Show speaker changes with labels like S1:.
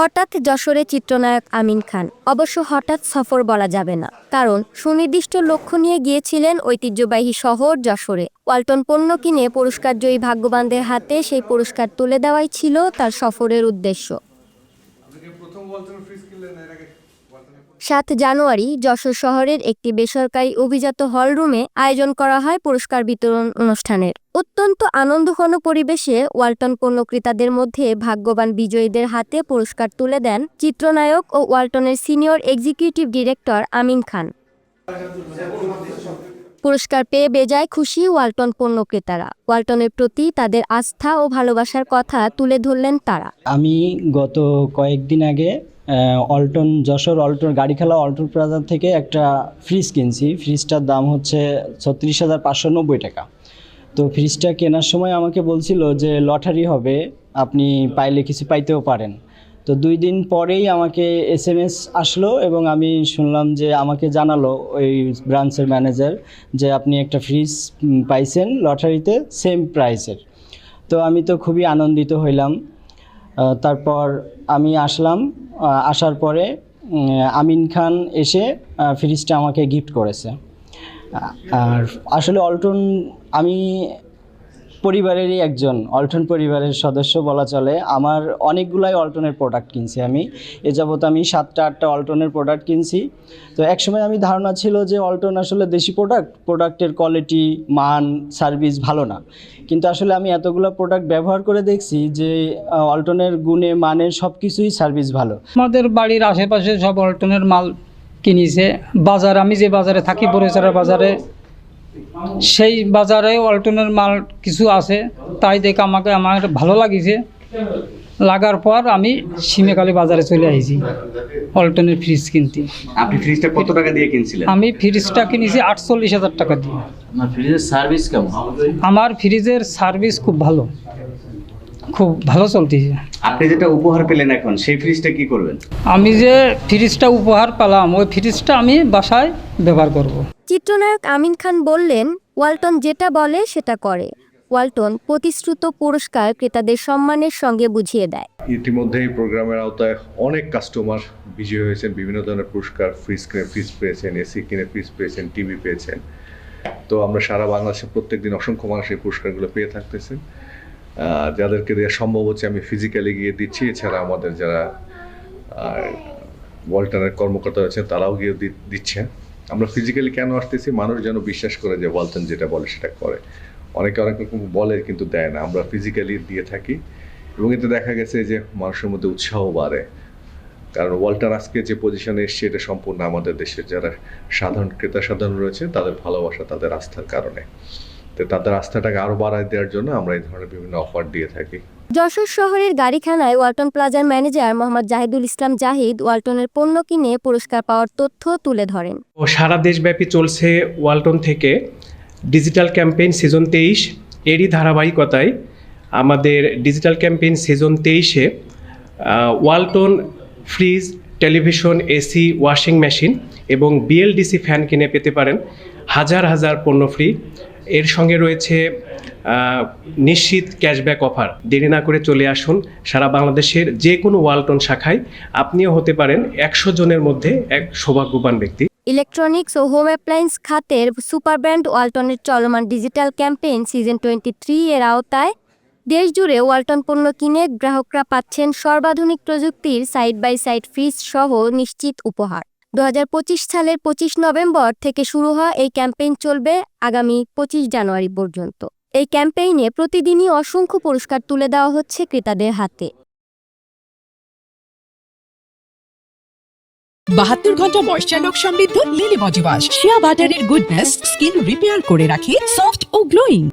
S1: হঠাৎ যশোরে চিত্রনায়ক আমিন খান। অবশ্য হঠাৎ সফর বলা যাবে না। কারণ সুনির্দিষ্ট লক্ষ্য নিয়ে গিয়েছিলেন ঐতিহ্যবাহী শহর যশোরে। ওয়ালটন পণ্য কিনে পুরস্কারজয়ী ভাগ্যবানদের হাতে সেই পুরস্কার তুলে দেওয়াই ছিল তার সফরের উদ্দেশ্য। সাত জানুয়ারি যশোর শহরের একটি বেসরকারি অভিজাত হলরুমে আয়োজন করা হয় পুরস্কার বিতরণ অনুষ্ঠানের। অত্যন্ত আনন্দঘন পরিবেশে ওয়ালটন পণ্য ক্রেতাদের মধ্যে ভাগ্যবান বিজয়ীদের হাতে পুরস্কার তুলে দেন চিত্রনায়ক ও ওয়ালটনের senior executive director Amin Khan. পুরস্কার পেয়ে বেজায় খুশি ওয়ালটন পণ্য ক্রেতারা ওয়ালটনের প্রতি তাদের আস্থা ও ভালোবাসার কথা তুলে ধরলেন তারা।
S2: আমি গত কয়েকদিন আগে অল্টন যশোর অল্টন গাড়ি খেলা অল্টন প্লাজা থেকে একটা ফ্রিজ কিনছি। ফ্রিজটার দাম হচ্ছে ছত্রিশ হাজার পাঁচশো নব্বই টাকা। তো ফ্রিজটা কেনার সময় আমাকে বলছিল যে লটারি হবে, আপনি পাইলে কিছু পাইতেও পারেন। তো দুই দিন পরেই আমাকে এস এম এস আসলো এবং আমি শুনলাম যে আমাকে জানালো ওই ব্রাঞ্চের ম্যানেজার যে আপনি একটা ফ্রিজ পাইছেন লটারিতে সেম প্রাইসের তো আমি তো খুবই আনন্দিত হইলাম। তারপর আমি আসলাম। আসার পরে আমিন খান এসে ফ্রিজটা আমাকে গিফট করেছে। আর আসলে অল্টন, আমি পরিবারেরই একজন, অল্টন পরিবারের সদস্য বলা চলে। আমার অনেকগুলাই অল্টনের প্রোডাক্ট কিনছি আমি। এ যাবৎ আমি সাতটা, আটটা অল্টনের প্রোডাক্ট কিনছি। তো একসময় আমি ধারণা ছিল যে অল্টন আসলে দেশি প্রোডাক্ট প্রোডাক্টের কোয়ালিটি মান সার্ভিস ভালো না। কিন্তু আসলে আমি এতগুলো প্রোডাক্ট ব্যবহার করে দেখছি যে অল্টনের গুণে মানে সব কিছুই সার্ভিস ভালো।
S3: আমাদের বাড়ির আশেপাশে সব অল্টনের মাল কিনেছে। বাজার আমি যে বাজারে থাকি বরেছাড়া বাজারে সেই বাজারে অল্টনের মাল কিছু আছে তাই দেখে আমাকে আমার ভালো লাগিছে। লাগার পর আমি সিমেকালি বাজারে চলে আইছি অল্টনের ফ্রিজ কিনতে।
S4: আপনি ফ্রিজটা কত টাকা দিয়ে কিনছিলেন?
S3: আমি ফ্রিজটা কিনেছি আটচল্লিশ হাজার টাকা দিয়ে।
S4: আপনার ফ্রিজের সার্ভিস কেমন?
S3: আমার ফ্রিজের সার্ভিস খুব ভালো। খুব ভালো চলতেছে।
S4: আপনি যেটা উপহার পেলেন এখন সেই ফ্রিজটা কি করবেন?
S3: আমি যে ফ্রিজটা উপহার পেলাম ওই ফ্রিজটা আমি বাসায় ব্যবহার করব।
S1: চিত্রনায়ক আমিন খান বললেন ওয়ালটন যেটা বলে সেটা করে। ওয়ালটন প্রতিশ্রুত পুরস্কার ক্রেতাদের সম্মানের সঙ্গে বুঝিয়ে দেয়।
S5: ইতিমধ্যেই প্রোগ্রামের আওতায় অনেক কাস্টমার বিজয়ী হয়েছেন বিভিন্ন ধরনের পুরস্কার ফ্রিজ কিনে ফ্রিজ পেয়েছেন এসি কিনে ফ্রিজ পেয়েছেন টিভি পেয়েছেন। তো আমরা সারা বাংলাদেশে প্রত্যেকদিন অসংখ্য মানুষ এই পুরস্কারগুলো পেয়ে থাকতেছেন। যাদেরকে দেওয়া সম্ভব হচ্ছে আমি ফিজিক্যালি গিয়ে দিচ্ছি, এছাড়া আমাদের যারা ওয়ালটনের কর্মকর্তা রয়েছেন তারাও গিয়ে দিচ্ছেন। আমরা ফিজিক্যালি কেন আসতেছি? মানুষ যেন বিশ্বাস করে যে ওয়ালটন যেটা বলে সেটা করে। অনেকে, অনেক রকম বলে কিন্তু দেয় না। আমরা ফিজিক্যালি দিয়ে থাকি। এবং এতে দেখা গেছে যে মানুষের মধ্যে উৎসাহ বাড়ে। কারণ ওয়ালটন আজকে যে পজিশনে এসছে, এটা সম্পূর্ণ আমাদের দেশের যারা সাধারণ ক্রেতা সাধারণ রয়েছে তাদের ভালোবাসা, তাদের আস্থার কারণে। তাদের আস্থাটাকে আরও বাড়ায় দেওয়ার জন্য আমরা এই ধরনের বিভিন্ন অফার দিয়ে থাকি।
S1: যশোর শহরের গাড়িখানায় ওয়ালটন প্লাজার ম্যানেজার মোহাম্মদ জাহিদুল ইসলাম জাহিদ ওয়ালটনের পণ্য কিনে পুরস্কার পাওয়ার তথ্য তুলে ধরেন।
S6: ও সারা দেশব্যাপী চলছে ওয়ালটন থেকে ডিজিটাল ক্যাম্পেইন সিজন তেইশ। এরই ধারাবাহিকতায় আমাদের ডিজিটাল ক্যাম্পেইন সিজন তেইশে Walton fridge television, AC, washing machine এবং বিএলডিসি ফ্যান কিনে পেতে পারেন। হাজার হাজার পণ্য ফ্রি। এর সঙ্গে রয়েছে নিশ্চিত ক্যাশব্যাক অফার। দেরি না করে চলে আসুন সারা বাংলাদেশের যে কোনো ওয়ালটন শাখায়। আপনিও হতে পারেন একশো জনের মধ্যে এক সৌভাগ্যবান ব্যক্তি।
S1: ইলেকট্রনিক্স ও হোম অ্যাপ্লায়েন্স খাতের সুপার ব্র্যান্ড ওয়ালটনের চলমান digital campaign season twenty three এর আওতায় দেশজুড়ে ওয়ালটন পণ্য কিনে গ্রাহকরা পাচ্ছেন সর্বাধুনিক প্রযুক্তির সাইড বাই সাইড ফ্রিজ সহ নিশ্চিত উপহার। দু হাজার পঁচিশ সালের পঁচিশ নভেম্বর থেকে শুরু হওয়া এই ক্যাম্পেইন চলবে আগামী পঁচিশ জানুয়ারি পর্যন্ত। এই ক্যাম্পেইনে প্রতিদিনই অসংখ্য পুরস্কার তুলে দেওয়া হচ্ছে ক্রেতাদের হাতে।
S7: বাহাত্তর ঘণ্টা ময়শ্চার লক সমৃদ্ধ লিলি ওয়াশ শিয়া বাটারের গুডনেস স্কিন রিপেয়ার করে রাখে সফট ও গ্লোয়িং